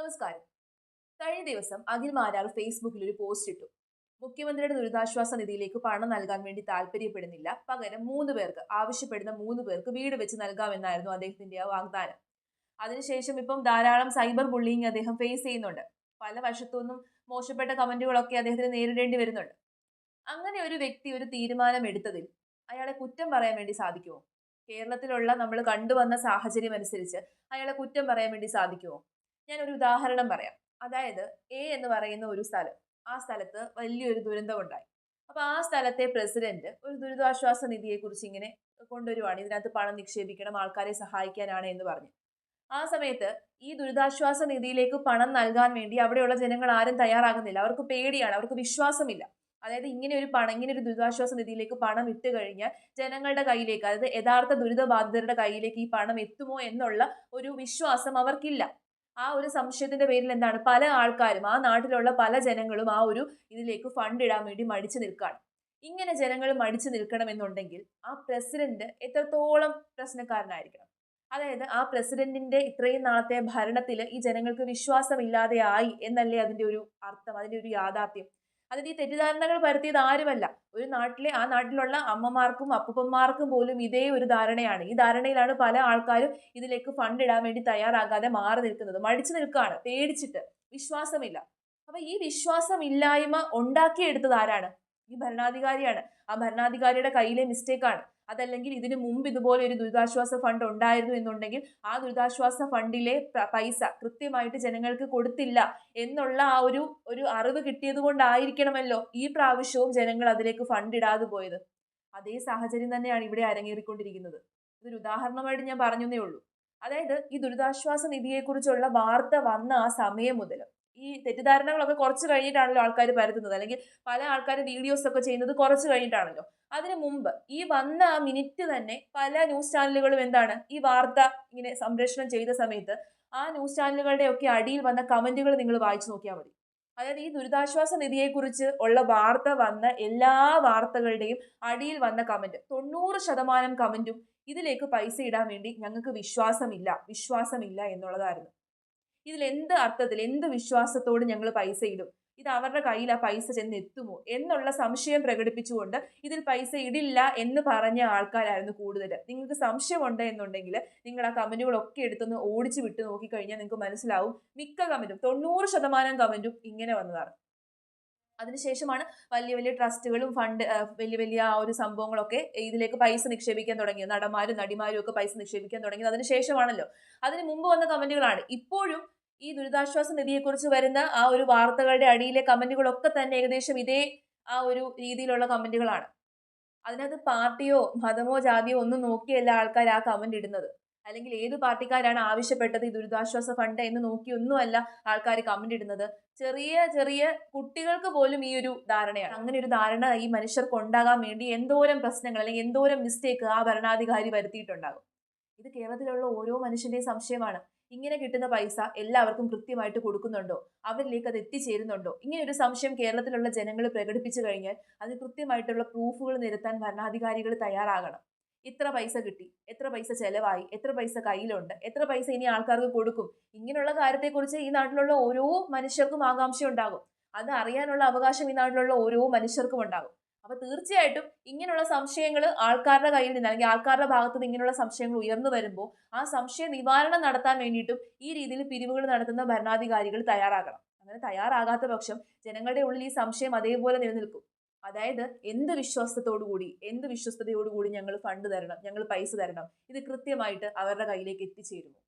നമസ്കാരം. കഴിഞ്ഞ ദിവസം അഖിൽ മാരാർ ഫേസ്ബുക്കിൽ ഒരു പോസ്റ്റ് ഇട്ടു. മുഖ്യമന്ത്രിയുടെ ദുരിതാശ്വാസ നിധിയിലേക്ക് പണം നൽകാൻ വേണ്ടി താല്പര്യപ്പെടുന്നില്ല. പകരം മൂന്ന് പേർക്ക് ആവശ്യപ്പെടുന്ന മൂന്ന് പേർക്ക് വീട് വെച്ച് നൽകാമെന്നായിരുന്നു അദ്ദേഹത്തിന്റെ ആ വാഗ്ദാനം. അതിനുശേഷം ഇപ്പം ധാരാളം സൈബർ ബുള്ളിങ് അദ്ദേഹം ഫേസ് ചെയ്യുന്നുണ്ട്. പല വശത്തുനിന്നും മോശപ്പെട്ട കമന്റുകളൊക്കെ അദ്ദേഹത്തിന് നേരിടേണ്ടി വരുന്നുണ്ട്. അങ്ങനെ ഒരു വ്യക്തി ഒരു തീരുമാനം എടുത്തതിൽ അയാളെ കുറ്റം പറയാൻ വേണ്ടി സാധിക്കുമോ? കേരളത്തിലുള്ള നമ്മൾ കണ്ടുവന്ന സാഹചര്യം അനുസരിച്ച് അയാളെ കുറ്റം പറയാൻ വേണ്ടി സാധിക്കുമോ? ഞാനൊരു ഉദാഹരണം പറയാം. അതായത് എ എന്ന് പറയുന്ന ഒരു സ്ഥലം. ആ സ്ഥലത്ത് വലിയൊരു ദുരന്തം ഉണ്ടായി അപ്പോൾ ആ സ്ഥലത്തെ പ്രസിഡന്റ് ഒരു ദുരിതാശ്വാസ നിധിയെക്കുറിച്ച് ഇങ്ങനെ കൊണ്ടുവരുവാണ്. ഇതിനകത്ത് പണം നിക്ഷേപിക്കണം ആൾക്കാരെ സഹായിക്കാനാണ് എന്ന് പറഞ്ഞു. ആ സമയത്ത് ഈ ദുരിതാശ്വാസ നിധിയിലേക്ക് പണം നൽകാൻ വേണ്ടി അവിടെയുള്ള ജനങ്ങൾ ആരും തയ്യാറാകുന്നില്ല. അവർക്ക് പേടിയാണ് അവർക്ക് വിശ്വാസമില്ല. അതായത് ഇങ്ങനെ ഒരു പണം ഇങ്ങനെ ഒരു ദുരിതാശ്വാസ നിധിയിലേക്ക് പണം ഇട്ട് കഴിഞ്ഞാൽ ജനങ്ങളുടെ കയ്യിലേക്ക് അതായത് യഥാർത്ഥ ദുരിതബാധിതരുടെ കയ്യിലേക്ക് ഈ പണം എത്തുമോ എന്നുള്ള ഒരു വിശ്വാസം അവർക്കില്ല. ആ ഒരു സംശയത്തിന്റെ പേരിൽ എന്താണ്? പല ആൾക്കാരും ആ നാട്ടിലുള്ള പല ജനങ്ങളും ആ ഒരു ഇതിലേക്ക് ഫണ്ട് ഇടാൻ വേണ്ടി മടിച്ചു നിൽക്കുകയാണ് ഇങ്ങനെ ജനങ്ങൾ മടിച്ചു നിൽക്കണമെന്നുണ്ടെങ്കിൽ ആ പ്രസിഡന്റ് എത്രത്തോളം പ്രശ്നക്കാരനായിരിക്കണം? അതായത് ആ പ്രസിഡന്റിന്റെ ഇത്രയും നാളത്തെ ഭരണത്തിൽ ഈ ജനങ്ങൾക്ക് വിശ്വാസമില്ലാതെ ആയി എന്നല്ലേ അതിന്റെ ഒരു അർത്ഥം അതിന്റെ ഒരു യാഥാർത്ഥ്യം? അതായത് ഈ തെറ്റിദ്ധാരണകൾ പരത്തിയത് ആരുമല്ല. ഒരു നാട്ടിലെ ആ നാട്ടിലുള്ള അമ്മമാർക്കും അപ്പൂപ്പന്മാർക്കും പോലും ഇതേ ഒരു ധാരണയാണ്. ഈ ധാരണയിലാണ് പല ആൾക്കാരും ഇതിലേക്ക് ഫണ്ട് ഇടാൻ വേണ്ടി തയ്യാറാകാതെ മാറി നിൽക്കുന്നത്. മടിച്ചു നിൽക്കുകയാണ് പേടിച്ചിട്ട്. വിശ്വാസമില്ല. അപ്പൊ ഈ വിശ്വാസമില്ലായ്മ ഉണ്ടാക്കിയെടുത്തത് ആരാണ്? ഈ ഭരണാധികാരിയാണ്. ആ ഭരണാധികാരിയുടെ കയ്യിലെ മിസ്റ്റേക്കാണ് അതല്ലെങ്കിൽ ഇതിനു മുമ്പ് ഇതുപോലെ ഒരു ദുരിതാശ്വാസ ഫണ്ട് ഉണ്ടായിരുന്നു എന്നുണ്ടെങ്കിൽ ആ ദുരിതാശ്വാസ ഫണ്ടിലെ പൈസ കൃത്യമായിട്ട് ജനങ്ങൾക്ക് കൊടുത്തില്ല എന്നുള്ള ആ ഒരു ഒരു അറിവ് കിട്ടിയത് കൊണ്ടായിരിക്കണമല്ലോ ഈ പ്രാവശ്യവും ജനങ്ങൾ അതിലേക്ക് ഫണ്ട് ഇടാതെ പോയത്. അതേ സാഹചര്യം തന്നെയാണ് ഇവിടെ അരങ്ങേറിക്കൊണ്ടിരിക്കുന്നത്. ഇതൊരു ഉദാഹരണമായിട്ട് ഞാൻ പറഞ്ഞതേ ഉള്ളൂ. അതായത് ഈ ദുരിതാശ്വാസ നിധിയെക്കുറിച്ചുള്ള വാർത്ത വന്ന ആ സമയം മുതൽ ഈ തെറ്റിദ്ധാരണകളൊക്കെ കുറച്ച് കഴിഞ്ഞിട്ടാണല്ലോ ആൾക്കാർ പരത്തുന്നത്. അല്ലെങ്കിൽ പല ആൾക്കാരും വീഡിയോസ് ഒക്കെ ചെയ്യുന്നത് കുറച്ച് കഴിഞ്ഞിട്ടാണല്ലോ. അതിനു മുമ്പ് ഈ വന്ന ആ മിനിറ്റ് തന്നെ പല ന്യൂസ് ചാനലുകളും എന്താണ്? ഈ വാർത്ത ഇങ്ങനെ സംപ്രേഷണം ചെയ്ത സമയത്ത് ആ ന്യൂസ് ചാനലുകളുടെ ഒക്കെ അടിയിൽ വന്ന കമന്റുകൾ നിങ്ങൾ വായിച്ചു നോക്കിയാൽ മതി. അതായത് ഈ ദുരിതാശ്വാസ നിധിയെക്കുറിച്ച് ഉള്ള വാർത്ത വന്ന എല്ലാ വാർത്തകളുടെയും അടിയിൽ വന്ന കമന്റ് തൊണ്ണൂറ് ശതമാനം കമന്റും ഇതിലേക്ക് പൈസ ഇടാൻ വേണ്ടി ഞങ്ങൾക്ക് വിശ്വാസമില്ല. വിശ്വാസമില്ല എന്നുള്ളതായിരുന്നു. ഇതിൽ എന്ത് അർത്ഥത്തിൽ എന്ത് വിശ്വാസത്തോട് ഞങ്ങൾ പൈസ ഇടും? ഇത് അവരുടെ കയ്യിൽ ആ പൈസ ചെന്ന് എത്തുമോ? എന്നുള്ള സംശയം പ്രകടിപ്പിച്ചുകൊണ്ട് ഇതിൽ പൈസ ഇടില്ല എന്ന് പറഞ്ഞ ആൾക്കാരായിരുന്നു കൂടുതൽ നിങ്ങൾക്ക് സംശയമുണ്ട് എന്നുണ്ടെങ്കിൽ നിങ്ങൾ ആ കമന്റുകളൊക്കെ എടുത്തൊന്ന് ഓടിച്ചു വിട്ട് നോക്കിക്കഴിഞ്ഞാൽ നിങ്ങൾക്ക് മനസ്സിലാവും. മിക്ക കമന്റും തൊണ്ണൂറ് ശതമാനം കമന്റും ഇങ്ങനെ വന്നതാണ്. അതിനുശേഷമാണ് വലിയ വലിയ ട്രസ്റ്റുകളും ഫണ്ട് വലിയ വലിയ ആ ഒരു സംഭവങ്ങളൊക്കെ ഇതിലേക്ക് പൈസ നിക്ഷേപിക്കാൻ തുടങ്ങിയത്. നടന്മാരും നടിമാരും ഒക്കെ പൈസ നിക്ഷേപിക്കാൻ തുടങ്ങിയത്. അതിനുശേഷമാണല്ലോ. അതിന് മുമ്പ് വന്ന കമന്റുകളാണ്. ഇപ്പോഴും ഈ ദുരിതാശ്വാസ നിധിയെക്കുറിച്ച് വരുന്ന ആ ഒരു വാർത്തകളുടെ അടിയിലെ കമന്റുകളൊക്കെ തന്നെ ഏകദേശം ഇതേ ആ ഒരു രീതിയിലുള്ള കമന്റുകളാണ്. അതിനകത്ത് പാർട്ടിയോ മതമോ ജാതിയോ ഒന്നും നോക്കിയല്ല ആൾക്കാർ ആ കമന്റ് ഇടുന്നത്. അല്ലെങ്കിൽ ഏത് പാർട്ടിക്കാരാണ് ആവശ്യപ്പെട്ടത്? ഈ ദുരിതാശ്വാസ ഫണ്ട് എന്ന് നോക്കിയൊന്നുമല്ല ആൾക്കാർ കമന്റ് ഇടുന്നത്. ചെറിയ ചെറിയ കുട്ടികൾക്ക് പോലും ഈ ഒരു ധാരണയാണ്. അങ്ങനെ ഒരു ധാരണ ഈ മനുഷ്യർക്ക് ഉണ്ടാകാൻ വേണ്ടി എന്തോരം പ്രശ്നങ്ങൾ അല്ലെങ്കിൽ എന്തോരം മിസ്റ്റേക്ക് ആ ഭരണാധികാരി വരുത്തിയിട്ടുണ്ടാകും. ഇത് കേരളത്തിലുള്ള ഓരോ മനുഷ്യന്റെയും സംശയമാണ്. ഇങ്ങനെ കിട്ടുന്ന പൈസ എല്ലാവർക്കും കൃത്യമായിട്ട് കൊടുക്കുന്നുണ്ടോ? അവരിലേക്ക് അത് എത്തിച്ചേരുന്നുണ്ടോ? ഇങ്ങനെ ഒരു സംശയം കേരളത്തിലുള്ള ജനങ്ങൾ പ്രകടിപ്പിച്ചു കഴിഞ്ഞാൽ അത് കൃത്യമായിട്ടുള്ള പ്രൂഫുകൾ നിരത്താൻ ഭരണാധികാരികൾ തയ്യാറാകണം. ഇത്ര പൈസ കിട്ടി എത്ര പൈസ ചെലവായി എത്ര പൈസ കയ്യിലുണ്ട് എത്ര പൈസ ഇനി ആൾക്കാർക്ക് കൊടുക്കും. ഇങ്ങനെയുള്ള കാര്യത്തെക്കുറിച്ച് ഈ നാട്ടിലുള്ള ഓരോ മനുഷ്യർക്കും ആകാംക്ഷ ഉണ്ടാകും. അത് അറിയാനുള്ള അവകാശം ഈ നാട്ടിലുള്ള ഓരോ മനുഷ്യർക്കും ഉണ്ടാകും. അപ്പൊ തീർച്ചയായിട്ടും ഇങ്ങനെയുള്ള സംശയങ്ങൾ ആൾക്കാരുടെ കയ്യിൽ നിന്ന് അല്ലെങ്കിൽ ആൾക്കാരുടെ ഭാഗത്ത് നിന്ന് ഇങ്ങനെയുള്ള സംശയങ്ങൾ ഉയർന്നു വരുമ്പോൾ ആ സംശയ നിവാരണം നടത്താൻ വേണ്ടിയിട്ടും ഈ രീതിയിൽ പിരിവുകൾ നടത്തുന്ന ഭരണാധികാരികൾ തയ്യാറാകണം. അങ്ങനെ തയ്യാറാകാത്ത പക്ഷം ജനങ്ങളുടെ ഉള്ളിൽ ഈ സംശയം അതേപോലെ നിലനിൽക്കും. അതായത് എന്ത് വിശ്വാസത്തോടു കൂടി എന്ത് വിശ്വസ്തയോടുകൂടി ഞങ്ങൾ ഫണ്ട് തരണം ഞങ്ങൾ പൈസ തരണം ഇത് കൃത്യമായിട്ട് അവരുടെ കയ്യിലേക്ക് എത്തിച്ചേരുമോ?